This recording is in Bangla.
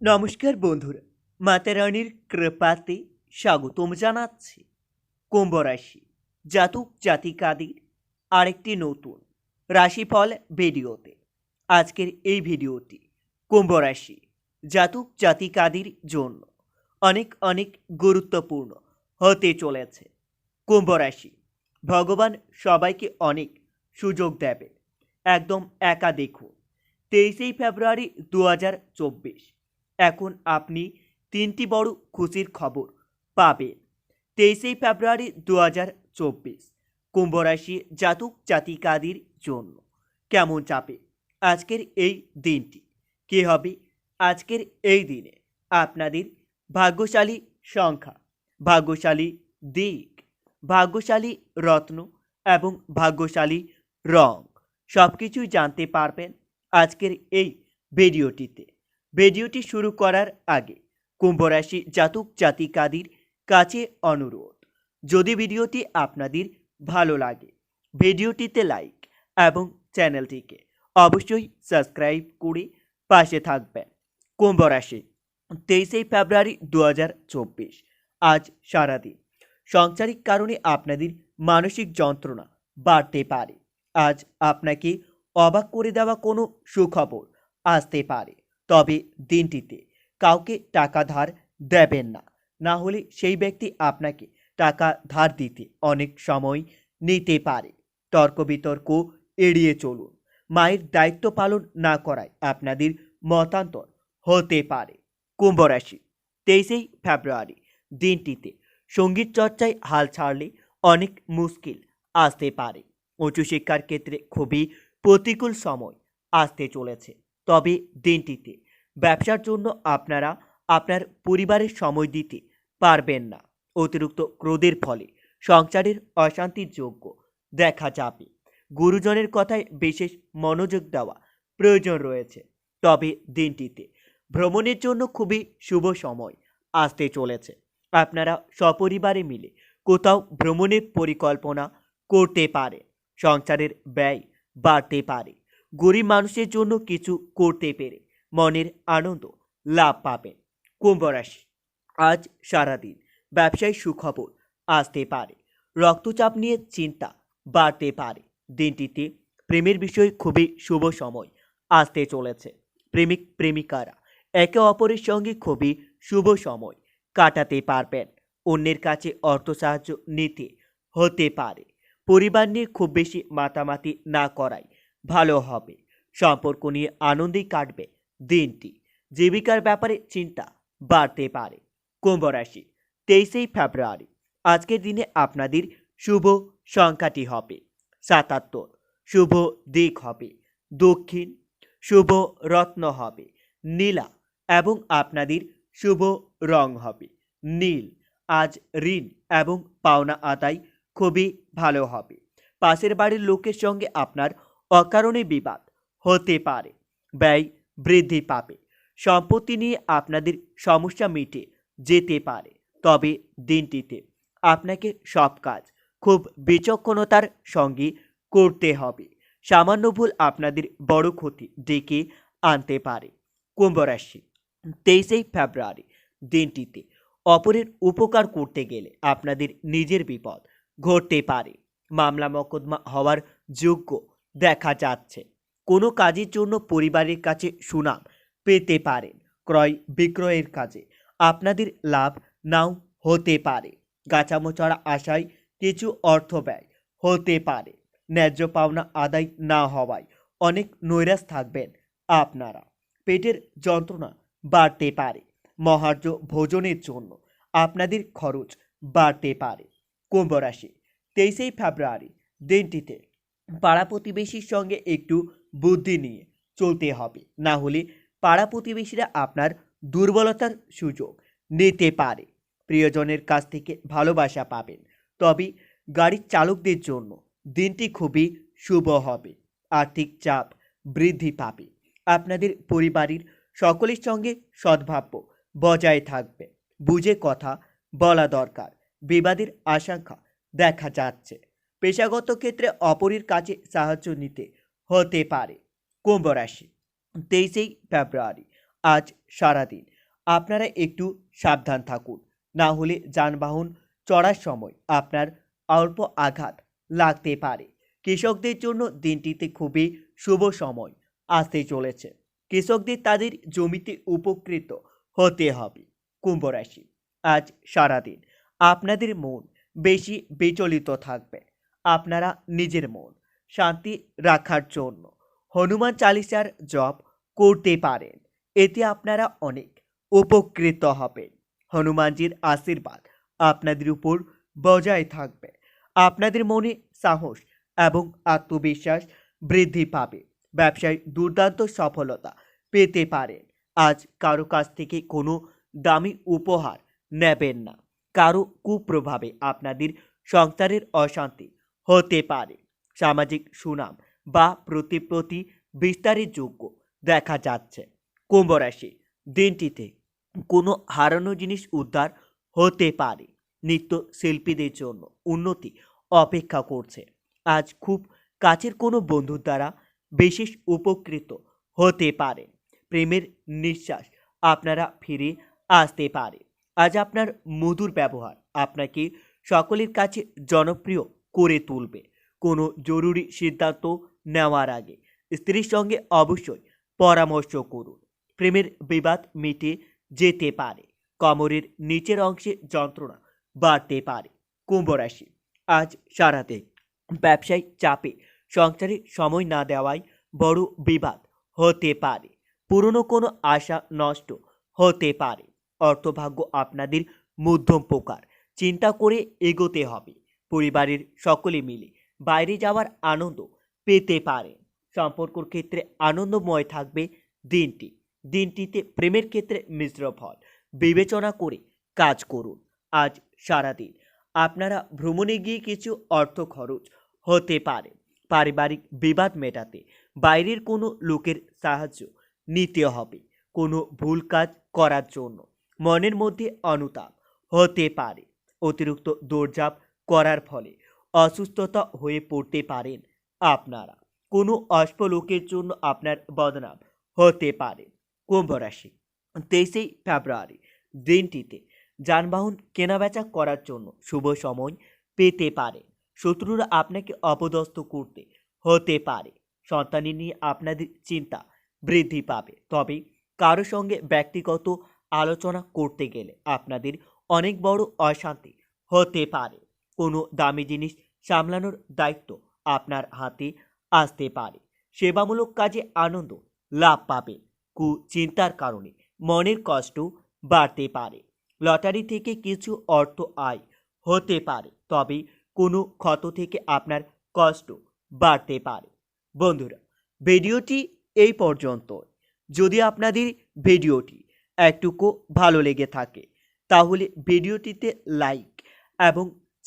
নমস্কার বন্ধুরা, মাতা রানীর কৃপাতে স্বাগতম জানাচ্ছি কুম্ভ রাশি জাতক জাতিকাদের আরেকটি নতুন রাশিফল ভিডিওতে। আজকের এই ভিডিওটি কুম্ভ রাশি জাতক জাতিকাদের জন্য অনেক অনেক গুরুত্বপূর্ণ হতে চলেছে। কুম্ভ রাশি ভগবান সবাইকে অনেক সুযোগ দেবে। একদম একা দেখুন তেইশে ফেব্রুয়ারি দু হাজার চব্বিশ। এখন আপনি তিনটি বড় খুশির খবর পাবেন। তেইশে ফেব্রুয়ারি দু হাজার চব্বিশ, কুম্ভরাশি জাতক জাতিকাদের জন্য। কেমন চাপে আজকের এই দিনটি? কী হবে আজকের এই দিনে? আপনাদের ভাগ্যশালী সংখ্যা, ভাগ্যশালী দিক, ভাগ্যশালী রত্ন এবং ভাগ্যশালী রং সব কিছুই জানতে পারবেন আজকের এই ভিডিওটিতে। ভিডিওটি শুরু করার আগে কুম্ভরাশি জাতক জাতিকাদের কাছে অনুরোধ, যদি ভিডিওটি আপনাদের ভালো লাগে, ভিডিওটিতে লাইক এবং চ্যানেলটিকে অবশ্যই সাবস্ক্রাইব করে পাশে থাকবেন। কুম্ভরাশি তেইশে ফেব্রুয়ারি দু হাজার চব্বিশ, আজ সারাদিন। সাংসারিক কারণে আপনাদের মানসিক যন্ত্রণা বাড়তে পারে। আজ আপনাকে অবাক করে দেওয়া কোনো সুখবর আসতে পারে। তবে দিনটিতে কাউকে টাকা ধার দেবেন না। না হলে সেই ব্যক্তি আপনাকে টাকা ধার দিতে অনেক সময় নিতে পারে। তর্ক বিতর্ক এড়িয়ে চলুন। মায়ের দায়িত্ব পালন না করায় আপনাদের মতান্তর হতে পারে। কুম্ভ রাশি, তেইশেই ফেব্রুয়ারি। দিনটিতে সংগীত চর্চায় হাল ছাড়লে অনেক মুশকিল আসতে পারে। উচ্চশিক্ষার ক্ষেত্রে খুবই প্রতিকূল সময় আসতে চলেছে। তবে দিনটিতে ব্যবসার জন্য আপনারা আপনার পরিবারের সময় দিতে পারবেন না। অতিরিক্ত ক্রোধের ফলে সংসারের অশান্তির যোগ্য দেখা যাবে। গুরুজনের কথায় বিশেষ মনোযোগ দেওয়া প্রয়োজন রয়েছে। তবে দিনটিতে ভ্রমণের জন্য খুবই শুভ সময় আসতে চলেছে। আপনারা সপরিবারে মিলে কোথাও ভ্রমণের পরিকল্পনা করতে পারে। সংসারের ব্যয় বাড়তে পারে। গরিব মানুষের জন্য কিছু করতে পেরে মনের আনন্দ লাভ পাবেন। কুম্ভ রাশি, আজ সারাদিন ব্যবসায় সুখবর আসতে পারে। রক্তচাপ নিয়ে চিন্তা বাড়তে পারে। দিনটিতে প্রেমের বিষয়ে খুবই শুভ সময় আসতে চলেছে। প্রেমিক, প্রেমিকারা একে অপরের সঙ্গে খুবই শুভ সময় কাটাতে পারবেন। অন্যের কাছে অর্থ সাহায্য নিতে হতে পারে। পরিবার নিয়ে খুব বেশি মাতামাতি না করাই ভালো হবে। সম্পর্ক নিয়ে আনন্দেই কাটবে দিনটি। জীবিকার ব্যাপারে চিন্তা বাড়তে পারে। কুম্ভ রাশি তেইশে ফেব্রুয়ারি। আজকের দিনে আপনাদের শুভ সংখ্যাটি হবে সাতাত্তর। শুভ দিক হবে দক্ষিণ। শুভ রত্ন হবে নীলা এবং আপনাদের শুভ রং হবে নীল। আজ ঋণ এবং পাওনা আদায় খুবই ভালো হবে। পাশের বাড়ির লোকের সঙ্গে আপনার অকারণে বিবাদ হতে পারে, ব্যয় বৃদ্ধি পাবে, সম্পত্তি নিয়ে আপনাদের সমস্যা মিটে যেতে পারে। তবে দিনটিতে আপনাকে সব কাজ খুব বিচক্ষণতার সঙ্গে করতে হবে। সামান্য ভুল আপনাদের বড় ক্ষতি ডেকে আনতে পারে। কুম্ভ রাশি, তেইশে ফেব্রুয়ারি দিনটিতে অপরের উপকার করতে গেলে আপনাদের নিজের বিপদ ঘটতে পারে। মামলা মকদ্দমা হওয়ার যোগ্য দেখা যাচ্ছে। কোনো কাজের জন্য পরিবারের কাছে সুনাম পেতে পারেন। ক্রয় বিক্রয়ের কাজে আপনাদের লাভ নাও হতে পারে। গাছামোচড়া আশায় কিছু অর্থ ব্যয় হতে পারে। ন্যায্য পাওনা আদায় না হওয়ায় অনেক নৈরাশ থাকবেন আপনারা। পেটের যন্ত্রণা বাড়তে পারে। মহার্য ভোজনের জন্য আপনাদের খরচ বাড়তে পারে। কুম্ভ রাশি তেইশে ফেব্রুয়ারি, দিনটিতে পাড়া প্রতিবেশীর সঙ্গে একটু বুদ্ধি নিয়ে চলতে হবে। না হলে পাড়া প্রতিবেশীরা আপনার দুর্বলতার সুযোগ নিতে পারে। প্রিয়জনের কাছ থেকে ভালোবাসা পাবেন। তবে গাড়ির চালকদের জন্য দিনটি খুবই শুভ হবে। আর্থিক চাপ বৃদ্ধি পাবে। আপনাদের পরিবারের সকলের সঙ্গে সদ্ভাব্য বজায় থাকবে। বুঝে কথা বলা দরকার। বিবাদের আশঙ্কা দেখা যাচ্ছে। পেশাগত ক্ষেত্রে অপরের কাছে সাহায্য নিতে হতে পারে। কুম্ভ রাশি তেইশেই ফেব্রুয়ারি, আজ সারাদিন। আপনারা একটু সাবধান থাকুন, না হলে যানবাহন চড়ার সময় আপনার অল্প আঘাত লাগতে পারে। কৃষকদের জন্য দিনটিতে খুবই শুভ সময় আসতে চলেছে। কৃষকদের তাদের জমিতে উপকৃত হতে হবে। কুম্ভ রাশি, আজ সারাদিন। আপনাদের মন বেশি বিচলিত থাকবে। আপনারা নিজের মন শান্তি রাখার জন্য। হনুমান চালিসার জপ করতে পারেন। এতে আপনারা অনেক উপকৃত হবেন। হনুমানজির আশীর্বাদ আপনাদের উপর বজায় থাকবে। আপনাদের মনে সাহস এবং আত্মবিশ্বাস বৃদ্ধি পাবে। ব্যবসায় দুর্দান্ত সফলতা পেতে পারেন। আজ কারও কাছ থেকে কোনো দামি উপহার নেবেন না। কারও কুপ্রভাবে আপনাদের সংসারের অশান্তি হতে পারে। সামাজিক সুনাম বা প্রতিপ্রতি বিস্তারের যোগ্য দেখা যাচ্ছে। কুম্ভ রাশি দিনটিতে কোনো হারানো জিনিস উদ্ধার হতে পারে। নৃত্য শিল্পীদের জন্য উন্নতি অপেক্ষা করছে। আজ খুব কাছের কোনো বন্ধুর দ্বারা বিশেষ উপকৃত হতে পারে। প্রেমের নিঃশ্বাস আপনারা ফিরে আসতে পারে। আজ আপনার মধুর ব্যবহার আপনাকে সকলের কাছে জনপ্রিয় করে তুলবে। কোনো জরুরি সিদ্ধান্ত নেওয়ার আগে স্ত্রীর সঙ্গে অবশ্যই পরামর্শ করুন। প্রেমের বিবাদ মিটে যেতে পারে, কোমরের নিচের অংশে যন্ত্রণা বাড়তে পারে, কুম্ভ রাশি। আজ সারাতে ব্যবসায়িক চাপে সংসারে সময় না দেওয়ায় বড় বিবাদ হতে পারে, পুরনো কোনো আশা নষ্ট হতে পারে। অর্থভাগ্য আপনাদের মধ্যম প্রকার, চিন্তা করে এগোতে হবে। পরিবারের সকলে মিলে বাইরে যাওয়ার আনন্দ পেতে পারেন সম্পর্কর ক্ষেত্রে আনন্দময় থাকবে দিনটি। দিনটিতে প্রেমের ক্ষেত্রে মিশ্র ফল। বিবেচনা করে কাজ করুন। আজ সারাদিন আপনারা ভ্রমণে গিয়ে কিছু অর্থ খরচ হতে পারে। পারিবারিক বিবাদ মেটাতে বাইরের কোনো লোকের সাহায্য নিতে হবে। কোনো ভুল কাজ করার জন্য মনের মধ্যে অনুতাপ হতে পারে। অতিরিক্ত দৌড়ঝাঁপ করার ফলে অসুস্থতা হয়ে পড়তে পারেন আপনারা। কোনো অল্প লোকের জন্য আপনার বদনাম হতে পারে। কুম্ভ রাশি, তেইশে ফেব্রুয়ারি, দিনটিতে যানবাহন কেনাবেচা করার জন্য শুভ সময় পেতে পারে। শত্রুরা আপনাকে অপদস্থ করতে হতে পারে। সন্তানের নিয়ে আপনাদের চিন্তা বৃদ্ধি পাবে। তবে কারও সঙ্গে ব্যক্তিগত আলোচনা করতে গেলে আপনাদের অনেক বড় অশান্তি হতে পারে। কোনো দামি জিনিস সামলানোর দায়িত্ব আপনার হাতে আসতে পারে। সেবামূলক কাজে আনন্দ লাভ পাবে। কুচিন্তার কারণে মনের কষ্ট বাড়তে পারে। লটারি থেকে কিছু অর্থ আয় হতে পারে, তবে কোনো ক্ষত থেকে আপনার কষ্ট বাড়তে পারে। বন্ধুরা, ভিডিওটি এই পর্যন্ত যদি আপনাদের ভিডিওটি একটুকু ভালো লেগে থাকে, তাহলে ভিডিওটিতে লাইক এবং